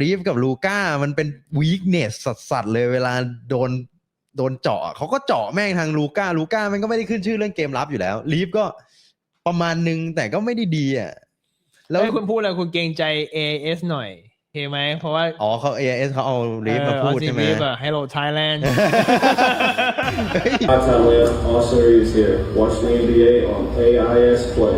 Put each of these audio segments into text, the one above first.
ลีฟกับลูก้ามันเป็นวีคเนสสัสๆเลยเวลาโดนโดนเจาะเขาก็เจาะแม่งทางลูก้าลูก้ามันก็ไม่ได้ขึ้นชื่อเรื่องเกมรับอยู่แล้วลีฟก็ประมาณนึงแต่ก็ไม่ได้ดีอะแล้วคุณพูดอะไรคุณเกรงใจ AS หน่อยโอเคไหมเพราะว่า อ๋อเขา AS เขาเอาลีฟมาพูดใช่ไหมลีฟอะ Hello Thailand Hi Thailand, all series here. Watch the NBA on AIS Play.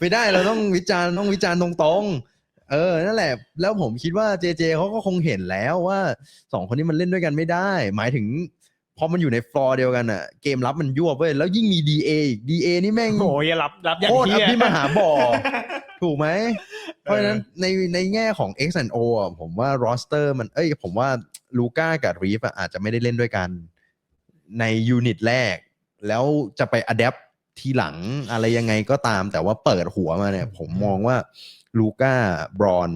ไม่ได้เราต้องวิจารณ์ต้องวิจารณ์ตรงๆ เออ นั่นแหละ แล้วผมคิดว่าเจเจเขาก็คงเห็นแล้วว่าสองคนนี้มันเล่นด้วยกันไม่ได้ หมายถึงพอมันอยู่ในฟลอร์เดียวกันอะเกมรับมันยั่วเว้ย แล้วยิ่งมี DA อีก DA นี่แม่งโอ้ยรับรับอย่างโคตรอเฮียภิมหาบ่อถูกไหม เพราะฉะนั้นในในแง่ของ X and O อะผมว่ารอสเตอร์มันเอ้ยผมว่าลูก้ากับรีฟอาจจะไม่ได้เล่นด้วยกัน ในยูนิตแรก แล้วจะไปอัดแอป ทีหลังอะไรยังไงก็ตาม แต่ว่าเปิดหัวมาเนี่ย ผมมองว่าลูก้าบรอน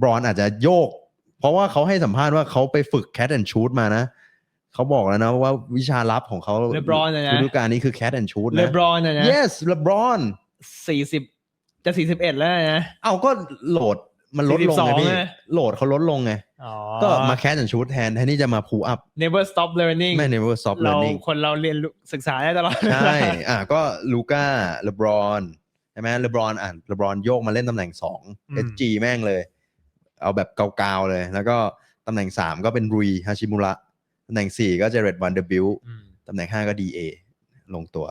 บรอนอาจจะโยก เพราะว่าเขาให้สัมภาษณ์ว่าเขาไปฝึกแค t แอน d ชู t มานะเขาบอกแล้วนะว่าวิชาลับของเขา LeBron นะนะฤดูกาลนี้คือแค t แอน d ชู t เลนะบรอนนะนะ yes เลบรอนสี่สิบจะสี่สิบเอ็ดแล้วนะ เอาก็โหลด มันลดลงไง42พี่ไงโหลดเขาลดลงไง อ๋อ ก็มาแค t แอน d ชู t แทนแทนที่จะมาพูอัพ never stop learning ไม่ never stop เรา learning คนเราเรียนรู้ศึกษาได้ตลอดใช่ อะก็ลูก้าเลบรอนใช่ไหมเลบรอนอะเลบรอนโยกมาเล่นตำแหน่งสองอืม SG แม่งเลย เอาแบบเกาๆเลย แล้วก็ตำแหน่งสามก็เป็นรุยฮาชิมุระตำแหน่งสี่ก็เจเรตวันเดอร์บิลอืมตำแหน่งห้าก็ DA ลงตัว